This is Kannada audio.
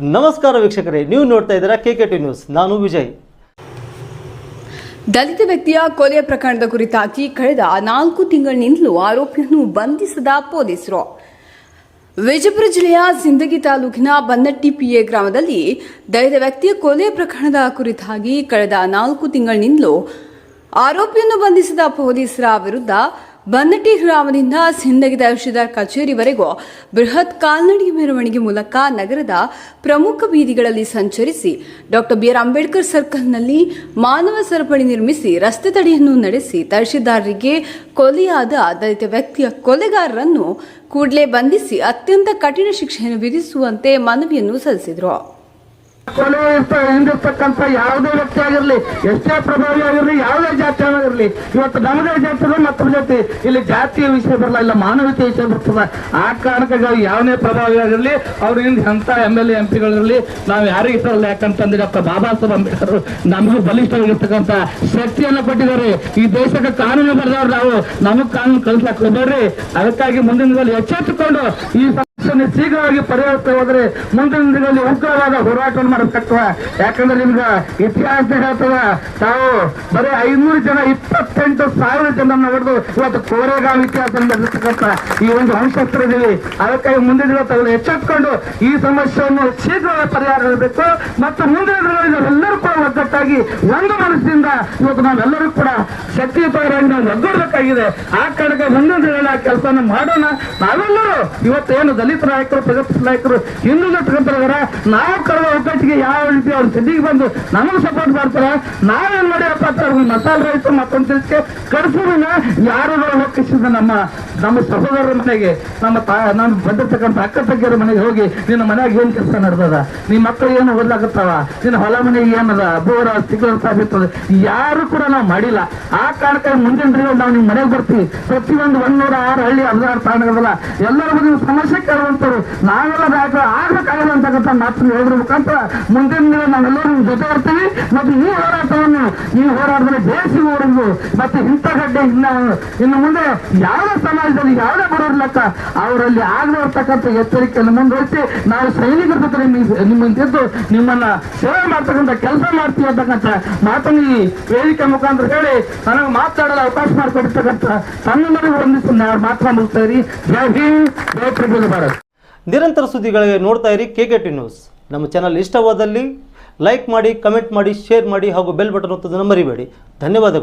ನಮಸ್ಕಾರ ವೀಕ್ಷಕರೇ, ನೀವು ನೋಡ್ತಾ ಇದ್ದೀರಾ ಕೆ ಕೆ ಟಿ ನ್ಯೂಸ್ ನಾನು ವಿಜಯ್. ದಲಿತ ವ್ಯಕ್ತಿಯ ಕೊಲೆ ಪ್ರಕರಣದ ಕುರಿತಾಗಿ ಕಳೆದ ನಾಲ್ಕು ತಿಂಗಳಿನಿಂದಲೂ ಆರೋಪಿಯನ್ನು ಬಂಧಿಸದ ಪೊಲೀಸರು. ವಿಜಯಪುರ ಜಿಲ್ಲೆಯ ಸಿಂದಗಿ ತಾಲೂಕಿನ ಬನ್ನಟ್ಟಿ ಪಿಎ ಗ್ರಾಮದಲ್ಲಿ ದಲಿತ ವ್ಯಕ್ತಿಯ ಕೊಲೆ ಪ್ರಕರಣದ ಕುರಿತಾಗಿ ಕಳೆದ ನಾಲ್ಕು ತಿಂಗಳಿನಿಂದಲೂ ಆರೋಪಿಯನ್ನು ಬಂಧಿಸಿದ ಪೊಲೀಸರ ವಿರುದ್ಧ ಬನ್ನಟ್ಟಿ ಗ್ರಾಮದಿಂದ ಸಿಂದಗಿ ತಹಶೀಲ್ದಾರ್ ಕಚೇರಿವರೆಗೂ ಬೃಹತ್ ಕಾಲ್ನಡಿ ಮೆರವಣಿಗೆ ಮೂಲಕ ನಗರದ ಪ್ರಮುಖ ಬೀದಿಗಳಲ್ಲಿ ಸಂಚರಿಸಿ ಡಾಕ್ಟರ್ ಬಿಆರ್ ಅಂಬೇಡ್ಕರ್ ಸರ್ಕಲ್ನಲ್ಲಿ ಮಾನವ ಸರಪಳಿ ನಿರ್ಮಿಸಿ ರಸ್ತೆ ತಡೆಯನ್ನು ನಡೆಸಿ ತಹಶೀಲ್ದಾರರಿಗೆ ಕೊಲೆಯಾದ ದಲಿತ ವ್ಯಕ್ತಿಯ ಕೊಲೆಗಾರರನ್ನು ಕೂಡಲೇ ಬಂಧಿಸಿ ಅತ್ಯಂತ ಕಠಿಣ ಶಿಕ್ಷೆಯನ್ನು ವಿಧಿಸುವಂತೆ ಮನವಿಯನ್ನು ಸಲ್ಲಿಸಿದರು. ಕೊಲೆ ಇರ್ತ ಹಿಂದಿರ್ತಕ್ಕಂಥ ಯಾವುದೇ ವ್ಯಕ್ತಿ ಆಗಿರ್ಲಿ, ಎಷ್ಟೇ ಪ್ರಭಾವಿ ಆಗಿರ್ಲಿ, ಯಾವುದೇ ಜಾತಿ ಆಗಿರ್ಲಿ, ಇವತ್ತು ನಮ್ಮದೇ ಜಾತಿ ಮತ್ತ ಜಾತಿ. ಇಲ್ಲಿ ಜಾತಿಯ ವಿಷಯ ಬರಲ್ಲ, ಇಲ್ಲ ಮಾನವೀಯತೆ ವಿಷಯ ಬರ್ತದ. ಆ ಕಾರಣಕ್ಕೆ ಯಾವನೇ ಪ್ರಭಾವಿ ಆಗಿರ್ಲಿ ಅವ್ರಿಂದ ಎಂತ ಎಂ ಎಲ್ ಎ ಎಂ ಪಿಗಳಿರ್ಲಿ ನಾವು ಯಾರಿಗೆ ತರಲ್ಲ ಯಾಕಂತಂದ್ರೆ ಡಾಕ್ಟರ್ ಬಾಬಾ ಸಾಹೇಬ್ ಅಂಬೇಡ್ಕರ್ ನಮಗೂ ಬಲಿಷ್ಠವಾಗಿರ್ತಕ್ಕಂಥ ಶಕ್ತಿಯನ್ನು ಕೊಟ್ಟಿದ್ದಾರೆ. ಈ ದೇಶಕ್ಕೆ ಕಾನೂನು ಬರೆದವ್ರು ನಾವು, ನಮಗ್ ಕಾನೂನು ಕಲಿಸಾಕ್ ಅದಕ್ಕಾಗಿ ಮುಂದಿನ ಎಚ್ಚೆತ್ತುಕೊಂಡು ಈ ಶೀಘ್ರವಾಗಿ ಪರಿಹರಿಸ್ತಾ ಹೋದ್ರೆ ಮುಂದಿನ ದಿನಗಳಲ್ಲಿ ಉಗ್ರವಾದ ಹೋರಾಟವನ್ನು ಮಾಡಬೇಕಾಗ್ತದ ಯಾಕಂದ್ರೆ ನಿಮ್ಗೆ ಇತಿಹಾಸ ಹೇಳ್ತದ, ತಾವು ಬರೀ ಐನೂರು ಜನ, ಇಪ್ಪತ್ತೆಂಟು ಸಾವಿರ ಜನರನ್ನು ಹೊಡೆದು ಇವತ್ತು ಕೋರೆಗಾಂವ್ ಇತಿಹಾಸ ನಡೆಸತಕ್ಕಂಥ ಈ ಒಂದು ಅಂಶಸ್ತ್ರದಲ್ಲಿ ಅದಕ್ಕಾಗಿ ಮುಂದಿನ ದಿನ ತಾವು ಎಚ್ಚೆತ್ಕೊಂಡು ಈ ಸಮಸ್ಯೆಯನ್ನು ಶೀಘ್ರವಾಗಿ ಪರಿಹಾರ ಇರಬೇಕು ಮತ್ತು ಮುಂದಿನ ದಿನಗಳಲ್ಲಿ ನಾವೆಲ್ಲರೂ ಕೂಡ ಒಗ್ಗಟ್ಟಾಗಿ ಒಂದು ಮನಸ್ಸಿಂದ ಇವತ್ತು ನಾವೆಲ್ಲರೂ ಕೂಡ ಶಕ್ತಿಯುತವಾಗಿ ನಾವು ಒಗ್ಗೂಡಬೇಕಾಗಿದೆ. ಆ ಕಾರಣಕ್ಕೆ ಮುಂದಿನ ದಿನಗಳಲ್ಲಿ ಆ ಕೆಲಸನ ಮಾಡೋಣ. ನಾವೆಲ್ಲರೂ ಇವತ್ತೇನು ಏನು ದಲಿತ ನಾಯಕರು ಪ್ರಗತಿ ನಾಯಕರು ಹಿಂದುಳಿದಕ್ಕಂತಾರ ನಾವು ಕಳೆದ ಒಗ್ಗಟ್ಟಿಗೆ ಯಾವ ರೀತಿ ಅವ್ರ ಸಿದ್ಧಿಗೆ ಬಂದು ನಮಗೆ ಸಪೋರ್ಟ್ ಮಾಡ್ತಾರೆ, ನಾವೇನ್ ಮಾಡಿರಪ್ಪ ಅಂತ ಮಸಾಲ ಮಸಾಲೆ ರೈತ ಮತ್ತೊಂದು ತಿಳಿಸಿ ಕಡಿಸಿದ ಯಾರು ಒಕ್ಕಿಸಿದ ನಮ್ಮ ನಮ್ಮ ಸಹೋದರರ ಮನೆಗೆ ನಮ್ಮ ತಾ, ನಾನು ಬಂದಿರ್ತಕ್ಕಂಥ ಅಕ್ಕ ತಂಗಿಯರ ಮನೆಗೆ ಹೋಗಿ ನಿನ್ನ ಮನೆಯಾಗ ಏನ್ ಕೆಲಸ ನಡೆದದ? ನಿಮ್ಮ ಮಕ್ಕಳು ಏನು ಓದ್ಲಾಕತ್ತಾವ? ನಿನ್ನ ಹೊಲ ಮನೆಗೆ ಏನದ? ಬೋರ ಸಿಗಲ್ ಸಾಬಿರ್ತದೆ ಯಾರು ಕೂಡ ನಾವು ಮಾಡಿಲ್ಲ. ಆ ಕಾರಣಕ್ಕೆ ಮುಂದಿನ ದಿನ ನಾವು ನಿಮ್ಮ ಮನೆಗೆ ಬರ್ತೀವಿ. ಪ್ರತಿಯೊಂದು ಒಂದೂರ ಆರು ಹಳ್ಳಿ, ಹದಿನಾರು ತಾಣಗಳಲ್ಲ. ಎಲ್ಲರ ನೀವು ಸಮಸ್ಯೆ ಕೇಳುವಂತರು ನಾವೆಲ್ಲ ಬ್ಯಾಕ ಆಗ್ಬೇಕಾಗಲ್ಲ ಅಂತಕ್ಕಂಥ ಮಾತನ್ನು ಹೇಳಿದ್ರ ಮುಖಾಂತರ ಮುಂದಿನ ದಿನ ನಾವೆಲ್ಲರೂ ನಿಮ್ಮ ಜೊತೆ ಇರ್ತೀವಿ. ಮತ್ತು ಈ ಹೋರಾಟವನ್ನು ಈ ಹೋರಾಟದಲ್ಲಿ ದೇಶಿಗುವರೆಗೂ ಮತ್ತೆ ಇಂಥ ಗಡ್ಡೆ ಇನ್ನ, ಇನ್ನು ಮುಂದೆ ಯಾವುದೇ ಸಮಾಜದಲ್ಲಿ ಯಾವುದೇ ಬರೋರ್ ಲೆಕ್ಕ ಅವರಲ್ಲಿ ಆಗದೆ ಇರ್ತಕ್ಕಂಥ ಎಚ್ಚರಿಕೆಯನ್ನು ಮುಂದುವರಿಸಿ, ನಾವು ಸೈನಿಕರ ಜೊತೆ ನಿಮ್ಮ ನಿಮ್ಮಂತಿದ್ದು ನಿಮ್ಮನ್ನ ಸೇವೆ ಮಾಡ್ತಕ್ಕಂಥ ಕೆಲಸ ಮಾಡ್ತೀವಿ ಅಂತಕ್ಕಂಥ ಮಾತನ್ನು ಈ ವೇದಿಕೆ ಮುಖಾಂತರ ಹೇಳಿ ನನಗೆ ಮಾತಾಡಲು ಅವಕಾಶ ಮಾಡಿಕೊಡ್ತಕ್ಕಂಥ ತನ್ನೆಲ್ಲರಿಗೂ ಒಂದಿಷ್ಟು ನಾವು ಮಾತ್ರ ಮುಗಿಸ್ತಾ ಇರಿ. ಜೈ ಹಿಂದ್, ಜೈ ಪ್ರಬುದ್ಧ ಭಾರತ್. ನಿರಂತರ ಸುದ್ದಿಗಳಿಗೆ ನೋಡ್ತಾ ಇರಿ ಕೆ ಕೆ ಟಿ ನ್ಯೂಸ್. ನಮ್ಮ ಚಾನಲ್ ಇಷ್ಟವಾದಲ್ಲಿ ಲೈಕ್ ಮಾಡಿ, ಕಮೆಂಟ್ ಮಾಡಿ, ಶೇರ್ ಮಾಡಿ ಹಾಗೂ ಬೆಲ್ ಬಟನ್ ಒತ್ತೋದನ್ನು ಮರಿಬೇಡಿ. ಧನ್ಯವಾದಗಳು.